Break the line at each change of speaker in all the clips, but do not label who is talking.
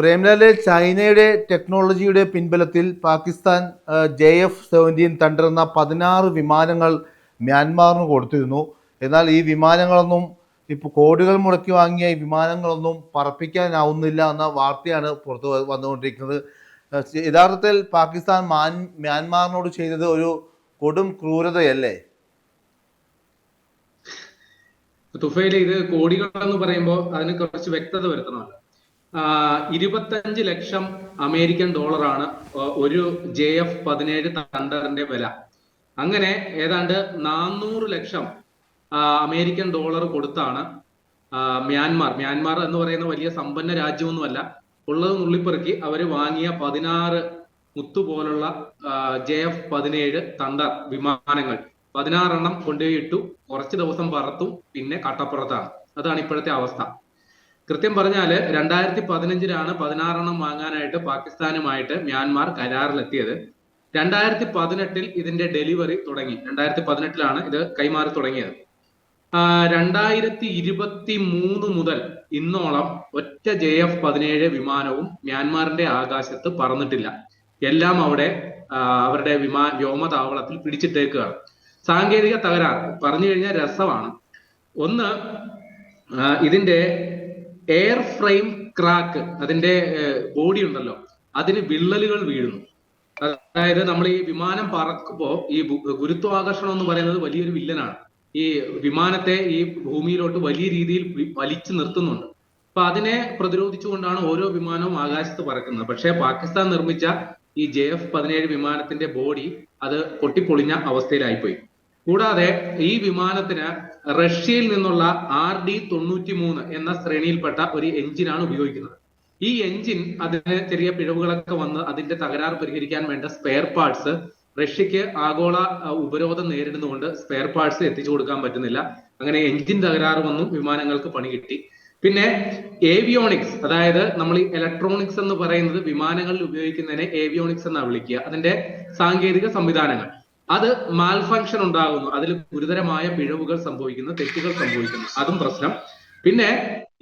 പ്രേംലാലെ ചൈനയുടെ ടെക്നോളജിയുടെ പിൻബലത്തിൽ Pakistan J F seventeen thunder എന്ന പതിനാറ് വിമാനങ്ങൾ മ്യാൻമാറിന് കൊടുത്തിരുന്നു. എന്നാൽ ഈ വിമാനങ്ങളൊന്നും ഇപ്പോൾ കോടികൾ മുടക്കി വാങ്ങിയ ഈ വിമാനങ്ങളൊന്നും പറപ്പിക്കാനാവുന്നില്ല എന്ന വാർത്തയാണ് പുറത്ത് വന്നുകൊണ്ടിരിക്കുന്നത്. യഥാർത്ഥത്തിൽ പാകിസ്ഥാൻ മാൻ മ്യാൻമാറിനോട് ചെയ്തത് ഒരു കൊടും ക്രൂരതയല്ലേ?
തുഫയിൽ ഇത് കോടികൾ എന്ന് പറയുമ്പോൾ അതിന് കുറച്ച് വ്യക്തത വരുത്തണമല്ലോ. ഇരുപത്തഞ്ച് ലക്ഷം അമേരിക്കൻ ഡോളറാണ് ഒരു ജെ എഫ് പതിനേഴ് തണ്ടറിന്റെ വില. അങ്ങനെ ഏതാണ്ട് നാനൂറ് ലക്ഷം അമേരിക്കൻ ഡോളർ കൊടുത്താണ് മ്യാൻമാർ. മ്യാൻമാർ എന്ന് പറയുന്ന വലിയ സമ്പന്ന രാജ്യമൊന്നുമല്ല. ഉള്ളത് നുള്ളിപ്പെറുക്കി അവർ വാങ്ങിയ പതിനാറ് മുത്തുപോലുള്ള ജെ എഫ് പതിനേഴ് തണ്ടർ വിമാനങ്ങൾ പതിനാറെണ്ണം കൊണ്ടുപോയിട്ടു കുറച്ച് ദിവസം പറത്തും പിന്നെ കട്ടപ്പുറത്താണ്. അതാണ് ഇപ്പോഴത്തെ അവസ്ഥ. കൃത്യം പറഞ്ഞാൽ രണ്ടായിരത്തി പതിനഞ്ചിലാണ് പതിനാറെണ്ണം വാങ്ങാനായിട്ട് പാകിസ്ഥാനുമായിട്ട് മ്യാൻമാർ കരാറിലെത്തിയത്. രണ്ടായിരത്തി പതിനെട്ടിൽ ഇതിന്റെ ഡെലിവറി തുടങ്ങി. രണ്ടായിരത്തി പതിനെട്ടിലാണ് ഇത് കൈമാറി തുടങ്ങിയത്. രണ്ടായിരത്തി ഇരുപത്തി മൂന്ന് മുതൽ ഇന്നോളം ഒറ്റ ജെ എഫ് പതിനേഴ് വിമാനവും മ്യാൻമാറിന്റെ ആകാശത്ത് പറന്നിട്ടില്ല. എല്ലാം അവിടെ അവരുടെ വിമാ വ്യോമതാവളത്തിൽ പിടിച്ചിട്ടേക്കുകയാണ്. സാങ്കേതിക തകരാറ്. പറഞ്ഞു കഴിഞ്ഞാൽ രസമാണ്. ഒന്ന് ഇതിന്റെ എയർ ഫ്രെയിം ക്രാക്ക് അതിന്റെ ബോഡി ഉണ്ടല്ലോ. അതിന് വിള്ളലുകൾ വീഴുന്നു. അതായത് നമ്മൾ ഈ വിമാനം പറക്കുമ്പോ ഈ ഗുരുത്വാകർഷണം എന്ന് പറയുന്നത് വലിയൊരു വില്ലനാണ്. ഈ വിമാനത്തെ ഈ ഭൂമിയിലോട്ട് വലിയ രീതിയിൽ വലിച്ചു നിർത്തുന്നുണ്ട്. അപ്പൊ അതിനെ പ്രതിരോധിച്ചുകൊണ്ടാണ് ഓരോ വിമാനവും ആകാശത്ത് പറക്കുന്നത്. പക്ഷേ പാകിസ്ഥാൻ നിർമ്മിച്ച ഈ ജെ എഫ് പതിനേഴ് വിമാനത്തിന്റെ ബോഡി അത് പൊട്ടിപ്പൊളിഞ്ഞ അവസ്ഥയിലായിപ്പോയി. കൂടാതെ ഈ വിമാനത്തിന് റഷ്യയിൽ നിന്നുള്ള ആർ ഡി തൊണ്ണൂറ്റി മൂന്ന് എന്ന ശ്രേണിയിൽപ്പെട്ട ഒരു എഞ്ചിനാണ് ഉപയോഗിക്കുന്നത്. ഈ എഞ്ചിൻ അതിന് ചെറിയ പിഴവുകളൊക്കെ വന്ന് അതിന്റെ തകരാർ പരിഹരിക്കാൻ വേണ്ട സ്പെയർ പാർട്സ് റഷ്യക്ക് ആഗോള ഉപരോധം നേരിടുന്നതുകൊണ്ട് സ്പെയർ പാർട്സ് എത്തിച്ചു കൊടുക്കാൻ പറ്റുന്നില്ല. അങ്ങനെ എഞ്ചിൻ തകരാറ് വന്നു വിമാനങ്ങൾക്ക് പണി കിട്ടി. പിന്നെ ഏവിയോണിക്സ് അതായത് നമ്മൾ ഈ ഇലക്ട്രോണിക്സ് എന്ന് പറയുന്നത് വിമാനങ്ങളിൽ ഉപയോഗിക്കുന്നതിനെ ഏവിയോണിക്സ് എന്നാണ് വിളിക്കുക. അതിന്റെ സാങ്കേതിക സംവിധാനങ്ങൾ. അത് മാൽഫങ്ഷൻ ഉണ്ടാകുന്നു. അതിൽ ഗുരുതരമായ പിഴവുകൾ സംഭവിക്കുന്നു തെറ്റുകൾ സംഭവിക്കുന്നു. അതും പ്രശ്നം. പിന്നെ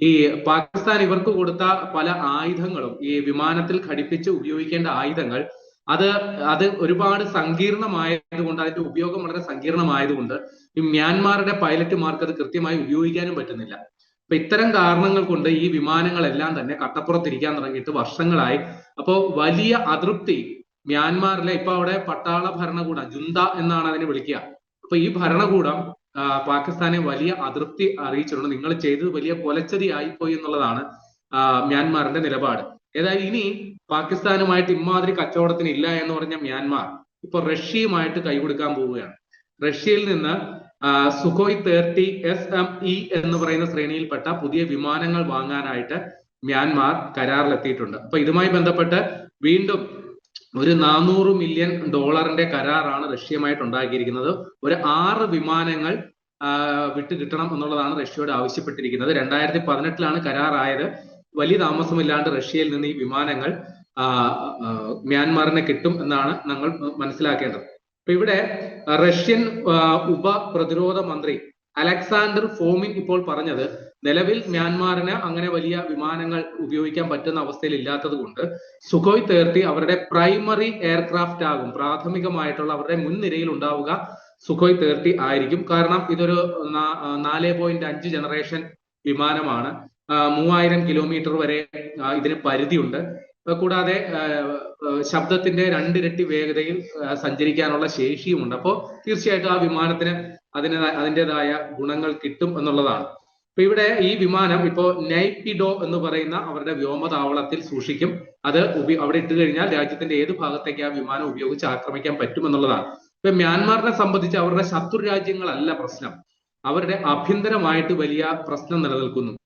ഈ പാകിസ്ഥാൻ ഇവർക്ക് കൊടുത്ത പല ആയുധങ്ങളും ഈ വിമാനത്തിൽ ഘടിപ്പിച്ച് ഉപയോഗിക്കേണ്ട ആയുധങ്ങൾ അത് അത് ഒരുപാട് സങ്കീർണമായതുകൊണ്ട് അതിന്റെ ഉപയോഗം വളരെ സങ്കീർണമായതുകൊണ്ട് ഈ മ്യാൻമാറുടെ പൈലറ്റുമാർക്ക് അത് കൃത്യമായി ഉപയോഗിക്കാനും പറ്റുന്നില്ല. അപ്പൊ ഇത്തരം കാരണങ്ങൾ കൊണ്ട് ഈ വിമാനങ്ങളെല്ലാം തന്നെ കട്ടപ്പുറത്തിരിക്കാൻ തുടങ്ങിയിട്ട് വർഷങ്ങളായി. അപ്പോ വലിയ അതൃപ്തി മ്യാൻമാറിലെ ഇപ്പൊ അവിടെ പട്ടാള ഭരണകൂടം ജുന്ത എന്നാണ് അതിനെ വിളിക്കുക. അപ്പൊ ഈ ഭരണകൂടം പാകിസ്ഥാനെ വലിയ അതൃപ്തി അറിയിച്ചിട്ടുണ്ട്. നിങ്ങൾ ചെയ്തത് വലിയ കൊലച്ചതി ആയിപ്പോയി എന്നുള്ളതാണ് മ്യാൻമാറിന്റെ നിലപാട്. ഏതായാലും ഇനി പാകിസ്ഥാനുമായിട്ട് ഇമാതിരി കച്ചവടത്തിന് ഇല്ല എന്ന് പറഞ്ഞ മ്യാൻമാർ ഇപ്പൊ റഷ്യയുമായിട്ട് കൈകൊടുക്കാൻ പോവുകയാണ്. റഷ്യയിൽ നിന്ന് Sukhoi thirty S M E എന്ന് പറയുന്ന ശ്രേണിയിൽപ്പെട്ട പുതിയ വിമാനങ്ങൾ വാങ്ങാനായിട്ട് മ്യാൻമാർ കരാറിലെത്തിയിട്ടുണ്ട്. അപ്പൊ ഇതുമായി ബന്ധപ്പെട്ട് വീണ്ടും ഒരു നാനൂറ് മില്യൺ ഡോളറിന്റെ കരാറാണ് റഷ്യയുമായിട്ട് ഉണ്ടാക്കിയിരിക്കുന്നത് ഒരു ആറ് വിമാനങ്ങൾ വിട്ടു കിട്ടണം എന്നുള്ളതാണ് റഷ്യയോട് ആവശ്യപ്പെട്ടിരിക്കുന്നത്. രണ്ടായിരത്തി പതിനെട്ടിലാണ് കരാറായത്. വലിയ താമസമില്ലാണ്ട് റഷ്യയിൽ നിന്ന് ഈ വിമാനങ്ങൾ ആ, കിട്ടും എന്നാണ് ഞങ്ങൾ മനസ്സിലാക്കേണ്ടത്. അപ്പൊ ഇവിടെ റഷ്യൻ ഉപ പ്രതിരോധ മന്ത്രി അലക്സാണ്ടർ ഫോമിൻ ഇപ്പോൾ പറഞ്ഞത് നിലവിൽ മ്യാൻമാറിന് അങ്ങനെ വലിയ വിമാനങ്ങൾ ഉപയോഗിക്കാൻ പറ്റുന്ന അവസ്ഥയിൽ ഇല്ലാത്തത് കൊണ്ട് സുഖോയ് തേർത്തി അവരുടെ പ്രൈമറി എയർക്രാഫ്റ്റ് ആകും. പ്രാഥമികമായിട്ടുള്ള അവരുടെ മുൻനിരയിൽ ഉണ്ടാവുക സുഖോയ് തേർട്ടി ആയിരിക്കും. കാരണം ഇതൊരു നാല് പോയിന്റ് അഞ്ച് ജനറേഷൻ വിമാനമാണ്. മൂവായിരം കിലോമീറ്റർ വരെ ഇതിന് പരിധിയുണ്ട്. കൂടാതെ ശബ്ദത്തിന്റെ രണ്ടിരട്ടി വേഗതയിൽ സഞ്ചരിക്കാനുള്ള ശേഷിയുമുണ്ട്. അപ്പോൾ തീർച്ചയായിട്ടും ആ വിമാനത്തിന് അതിന് അതിന്റെതായ ഗുണങ്ങൾ കിട്ടും എന്നുള്ളതാണ്. അപ്പൊ ഇവിടെ ഈ വിമാനം ഇപ്പോ നൈപ്പിഡോ എന്ന് പറയുന്ന അവരുടെ വ്യോമതാവളത്തിൽ സൂക്ഷിക്കും. അത് ഉപ- അവിടെ ഇട്ട് കഴിഞ്ഞാൽ രാജ്യത്തിന്റെ ഏത് ഭാഗത്തേക്ക് ആ വിമാനം ഉപയോഗിച്ച് ആക്രമിക്കാൻ പറ്റും എന്നുള്ളതാണ് ഇപ്പൊ മ്യാൻമാറിനെ സംബന്ധിച്ച് അവരുടെ ശത്രു രാജ്യങ്ങളല്ല പ്രശ്നം. അവരുടെ ആഭ്യന്തരമായിട്ട് വലിയ പ്രശ്നം നിലനിൽക്കുന്നു.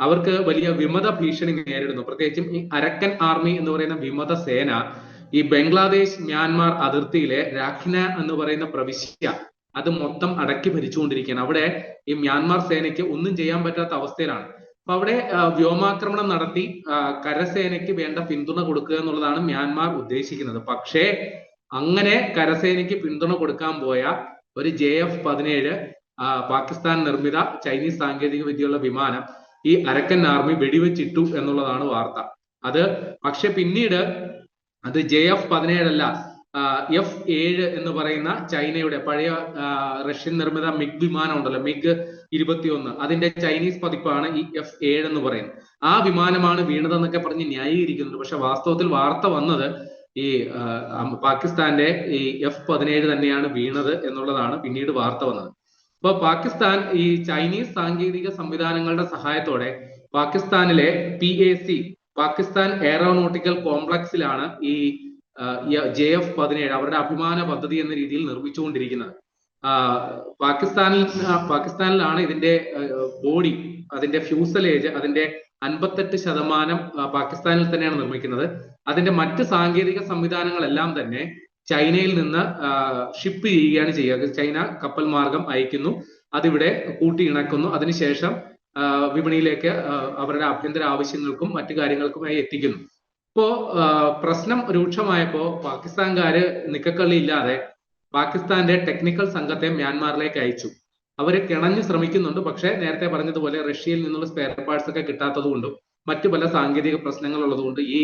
അവർക്ക് വലിയ വിമത ഭീഷണി നേരിടുന്നു. പ്രത്യേകിച്ചും ഈ അരക്കൻ ആർമി എന്ന് പറയുന്ന വിമത സേന ഈ ബംഗ്ലാദേശ് മ്യാൻമാർ അതിർത്തിയിലെ രാഖ്ന എന്ന് പറയുന്ന പ്രവിശ്യ അത് മൊത്തം അടക്കി ഭരിച്ചുകൊണ്ടിരിക്കുകയാണ്. അവിടെ ഈ മ്യാൻമാർ സേനയ്ക്ക് ഒന്നും ചെയ്യാൻ പറ്റാത്ത അവസ്ഥയിലാണ്. അപ്പൊ അവിടെ വ്യോമാക്രമണം നടത്തി കരസേനയ്ക്ക് വേണ്ട പിന്തുണ കൊടുക്കുക എന്നുള്ളതാണ് മ്യാൻമാർ ഉദ്ദേശിക്കുന്നത്. പക്ഷേ അങ്ങനെ കരസേനയ്ക്ക് പിന്തുണ കൊടുക്കാൻ പോയ ഒരു ജെ എഫ് പതിനേഴ് പാകിസ്ഥാൻ നിർമ്മിത ചൈനീസ് സാങ്കേതിക വിദ്യയുള്ള വിമാനം ഈ അരക്കൻ ആർമി വെടിവെച്ചിട്ടു എന്നുള്ളതാണ് വാർത്ത. അത് പക്ഷെ പിന്നീട് അത് ജെ എഫ് പതിനേഴല്ല എഫ് ഏഴ് എന്ന് പറയുന്ന ചൈനയുടെ പഴയ റഷ്യൻ നിർമ്മിത മിഗ് വിമാനം ഉണ്ടല്ലോ മിഗ് ഇരുപത്തിയൊന്ന്. അതിന്റെ ചൈനീസ് പതിപ്പാണ് ഈ എഫ് ഏഴ് എന്ന് പറയുന്നത്. ആ വിമാനമാണ് വീണതെന്നൊക്കെ പറഞ്ഞ് ന്യായീകരിക്കുന്നുണ്ട്. പക്ഷെ വാസ്തവത്തിൽ വാർത്ത വന്നത് ഈ പാകിസ്ഥാന്റെ ഈ എഫ് പതിനേഴ് തന്നെയാണ് വീണത് എന്നുള്ളതാണ് പിന്നീട് വാർത്ത വന്നത്. അപ്പൊ പാകിസ്ഥാൻ ഈ ചൈനീസ് സാങ്കേതിക സംവിധാനങ്ങളുടെ സഹായത്തോടെ പാകിസ്ഥാനിലെ P A C Pakistan aeronautical കോംപ്ലക്സിലാണ് ഈ ജെ എഫ് പതിനേഴ് അവരുടെ അഭിമാന പദ്ധതി എന്ന രീതിയിൽ നിർമ്മിച്ചുകൊണ്ടിരിക്കുന്നത്. പാകിസ്ഥാനിൽ പാകിസ്ഥാനിലാണ് ഇതിന്റെ ബോഡി അതിന്റെ ഫ്യൂസലേജ് അതിന്റെ അൻപത്തെട്ട് ശതമാനം പാകിസ്ഥാനിൽ തന്നെയാണ് നിർമ്മിക്കുന്നത്. അതിന്റെ മറ്റ് സാങ്കേതിക സംവിധാനങ്ങളെല്ലാം തന്നെ ചൈനയിൽ നിന്ന് ഷിപ്പ് ചെയ്യുകയാണ് ചെയ്യുക. ചൈന കപ്പൽ മാർഗം അയക്കുന്നു. അതിവിടെ കൂട്ടിയിണക്കുന്നു. അതിനുശേഷം വിപണിയിലേക്ക് അവരുടെ ആഭ്യന്തര ആവശ്യങ്ങൾക്കും മറ്റു കാര്യങ്ങൾക്കുമായി എത്തിക്കുന്നു. ഇപ്പോ പ്രശ്നം രൂക്ഷമായപ്പോ പാകിസ്ഥാൻകാര് നിക്കക്കള്ളി ഇല്ലാതെ പാകിസ്ഥാന്റെ ടെക്നിക്കൽ സംഘത്തെ മ്യാൻമാറിലേക്ക് അയച്ചു. അവർ കിണഞ്ഞു ശ്രമിക്കുന്നുണ്ട്. പക്ഷേ നേരത്തെ പറഞ്ഞതുപോലെ റഷ്യയിൽ നിന്നുള്ള സ്പെയർ പാർട്സ് ഒക്കെ കിട്ടാത്തത് കൊണ്ടും മറ്റു പല സാങ്കേതിക പ്രശ്നങ്ങൾ ഉള്ളതുകൊണ്ട് ഈ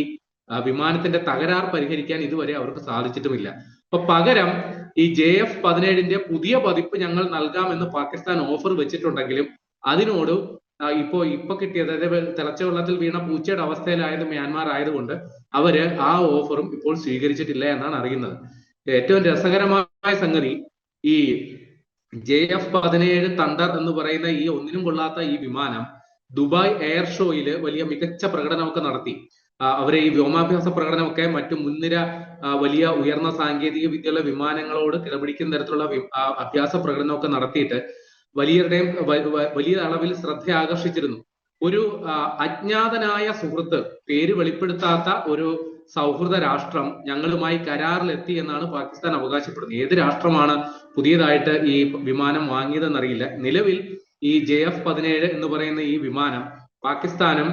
വിമാനത്തിന്റെ തകരാർ പരിഹരിക്കാൻ ഇതുവരെ അവർക്ക് സാധിച്ചിട്ടുമില്ല. അപ്പൊ പകരം ഈ ജെ എഫ് പതിനേഴിന്റെ പുതിയ പതിപ്പ് ഞങ്ങൾ നൽകാമെന്ന് പാകിസ്ഥാൻ ഓഫർ വെച്ചിട്ടുണ്ടെങ്കിലും അതിനോട് ഇപ്പോ ഇപ്പൊ കിട്ടിയത് അതായത് തിളച്ച വെള്ളത്തിൽ വീണ പൂച്ചയുടെ അവസ്ഥയിലായത് മ്യാൻമാർ ആയതുകൊണ്ട് അവർ ആ ഓഫറും ഇപ്പോൾ സ്വീകരിച്ചിട്ടില്ല എന്നാണ് അറിയുന്നത്. ഏറ്റവും രസകരമായ സംഗതി ഈ ജെ എഫ് പതിനേഴ് തണ്ടർ എന്ന് പറയുന്ന ഈ ഒന്നിനും കൊള്ളാത്ത ഈ വിമാനം ദുബായ് എയർ ഷോയിൽ വലിയ മികച്ച പ്രകടനമൊക്കെ നടത്തി. അവരെ ഈ വ്യോമാഭ്യാസ പ്രകടനമൊക്കെ മറ്റു മുൻനിര വലിയ ഉയർന്ന സാങ്കേതിക വിദ്യയുള്ള വിമാനങ്ങളോട് കിടപിടിക്കുന്ന തരത്തിലുള്ള അഭ്യാസ പ്രകടനമൊക്കെ നടത്തിയിട്ട് വലിയരുടെയും വലിയ അളവിൽ ശ്രദ്ധ ആകർഷിച്ചിരുന്നു ഒരു അജ്ഞാതനായ സുഹൃത്ത് പേര് വെളിപ്പെടുത്താത്ത ഒരു സൗഹൃദ രാഷ്ട്രം ഞങ്ങളുമായി കരാറിലെത്തി എന്നാണ് പാകിസ്ഥാൻ അവകാശപ്പെടുന്നത്. ഏത് രാഷ്ട്രമാണ് പുതിയതായിട്ട് ഈ വിമാനം വാങ്ങിയതെന്നറിയില്ല. നിലവിൽ ഈ ജെ എഫ് പതിനേഴ് എന്ന് പറയുന്ന ഈ വിമാനം പാകിസ്ഥാനും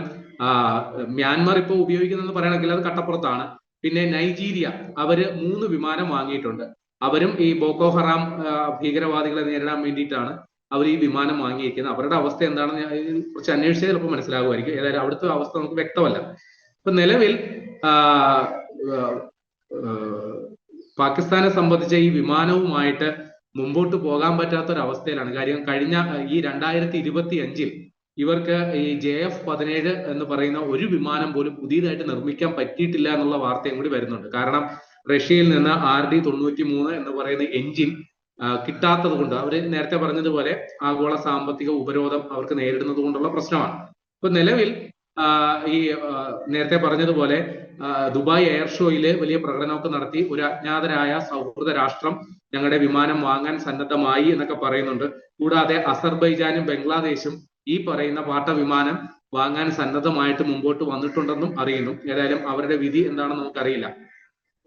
മ്യാൻമാർ ഇപ്പോൾ ഉപയോഗിക്കുന്നതെന്ന് പറയണമെങ്കിൽ അത് കട്ടപ്പുറത്താണ്. പിന്നെ നൈജീരിയ അവർ മൂന്ന് വിമാനം വാങ്ങിയിട്ടുണ്ട്. അവരും ഈ ബോക്കോ ഹറാം ഭീകരവാദികളെ നേരിടാൻ വേണ്ടിയിട്ടാണ്. അവർ ഈ വിമാനം വാങ്ങിയിരിക്കുന്നത്. അവരുടെ അവസ്ഥ എന്താണെന്ന് കുറച്ച് അന്വേഷിച്ചാൽ ചിലപ്പോൾ മനസ്സിലാകുമായിരിക്കും. ഏതായാലും അവിടുത്തെ അവസ്ഥ നമുക്ക് വ്യക്തമല്ല. ഇപ്പൊ നിലവിൽ പാകിസ്ഥാനെ സംബന്ധിച്ച ഈ വിമാനവുമായിട്ട് മുമ്പോട്ട് പോകാൻ പറ്റാത്ത ഒരു അവസ്ഥയിലാണ് കാര്യം കഴിഞ്ഞ ഈ രണ്ടായിരത്തി ഇരുപത്തി അഞ്ചിൽ ഇവർക്ക് ഈ ജെ എഫ് പതിനേഴ് എന്ന് പറയുന്ന ഒരു വിമാനം പോലും പുതിയതായിട്ട് നിർമ്മിക്കാൻ പറ്റിയിട്ടില്ല എന്നുള്ള വാർത്തയും കൂടി വരുന്നുണ്ട്. കാരണം റഷ്യയിൽ നിന്ന് ആർ ഡി തൊണ്ണൂറ്റി മൂന്ന് എന്ന് പറയുന്ന എഞ്ചിൻ കിട്ടാത്തത് കൊണ്ട് അവർ നേരത്തെ പറഞ്ഞതുപോലെ ആഗോള സാമ്പത്തിക ഉപരോധം അവർക്ക് നേരിടുന്നത് കൊണ്ടുള്ള പ്രശ്നമാണ്. ഇപ്പൊ നിലവിൽ ഈ നേരത്തെ പറഞ്ഞതുപോലെ ദുബായ് എയർ ഷോയിൽ വലിയ പ്രകടനമൊക്കെ നടത്തി ഒരു അജ്ഞാതരായ സൗഹൃദ രാഷ്ട്രം ഞങ്ങളുടെ വിമാനം വാങ്ങാൻ സന്നദ്ധമായി എന്നൊക്കെ പറയുന്നുണ്ട്. കൂടാതെ അസർബൈജാനും ബംഗ്ലാദേശും ഈ പറയുന്ന പാട്ട വിമാനം വാങ്ങാൻ സന്നദ്ധമായിട്ട് മുമ്പോട്ട് വന്നിട്ടുണ്ടെന്നും അറിയുന്നു. ഏതായാലും അവരുടെ വിധി എന്താണെന്ന് നമുക്കറിയില്ല.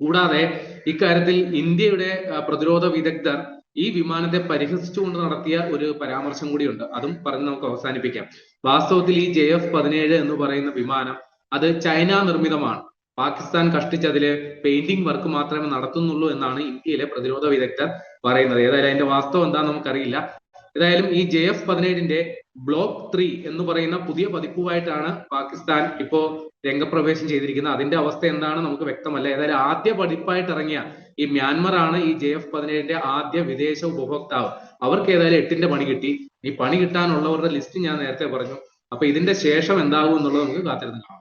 കൂടാതെ ഇക്കാര്യത്തിൽ ഇന്ത്യയുടെ പ്രതിരോധ വിദഗ്ധർ ഈ വിമാനത്തെ പരിഹസിച്ചുകൊണ്ട് നടത്തിയ ഒരു പരാമർശം കൂടിയുണ്ട്. അതും പറഞ്ഞ് നമുക്ക് അവസാനിപ്പിക്കാം. വാസ്തവത്തിൽ ഈ ജെ എഫ് പതിനേഴ് എന്ന് പറയുന്ന വിമാനം അത് ചൈന നിർമ്മിതമാണ്. പാകിസ്ഥാൻ കഷ്ടിച്ചതിൽ പെയിന്റിംഗ് വർക്ക് മാത്രമേ നടത്തുന്നുള്ളൂ എന്നാണ് ഇന്ത്യയിലെ പ്രതിരോധ വിദഗ്ധർ പറയുന്നത്. ഏതായാലും അതിന്റെ വാസ്തവം എന്താണെന്ന് നമുക്കറിയില്ല. ഏതായാലും ഈ ജെ എഫ് പതിനേഴിന്റെ ബ്ലോക്ക് ത്രീ എന്ന് പറയുന്ന പുതിയ പതിപ്പുമായിട്ടാണ് പാകിസ്ഥാൻ ഇപ്പോ രംഗപ്രവേശം ചെയ്തിരിക്കുന്നത്. അതിന്റെ അവസ്ഥ എന്താണ് നമുക്ക് വ്യക്തമല്ല. ഏതായാലും ആദ്യ പതിപ്പായിട്ട് ഇറങ്ങിയ ഈ മ്യാൻമർ ആണ് ഈ ജെ എഫ് പതിനേഴിന്റെ ആദ്യ വിദേശ ഉപഭോക്താവ്. അവർക്ക് ഏതായാലും എട്ടിന്റെ പണി കിട്ടി. ഈ പണി കിട്ടാനുള്ളവരുടെ ലിസ്റ്റ് ഞാൻ നേരത്തെ പറഞ്ഞു. അപ്പൊ ഇതിന്റെ ശേഷം എന്താകും എന്നുള്ളത് നമുക്ക് കാത്തിരുന്ന്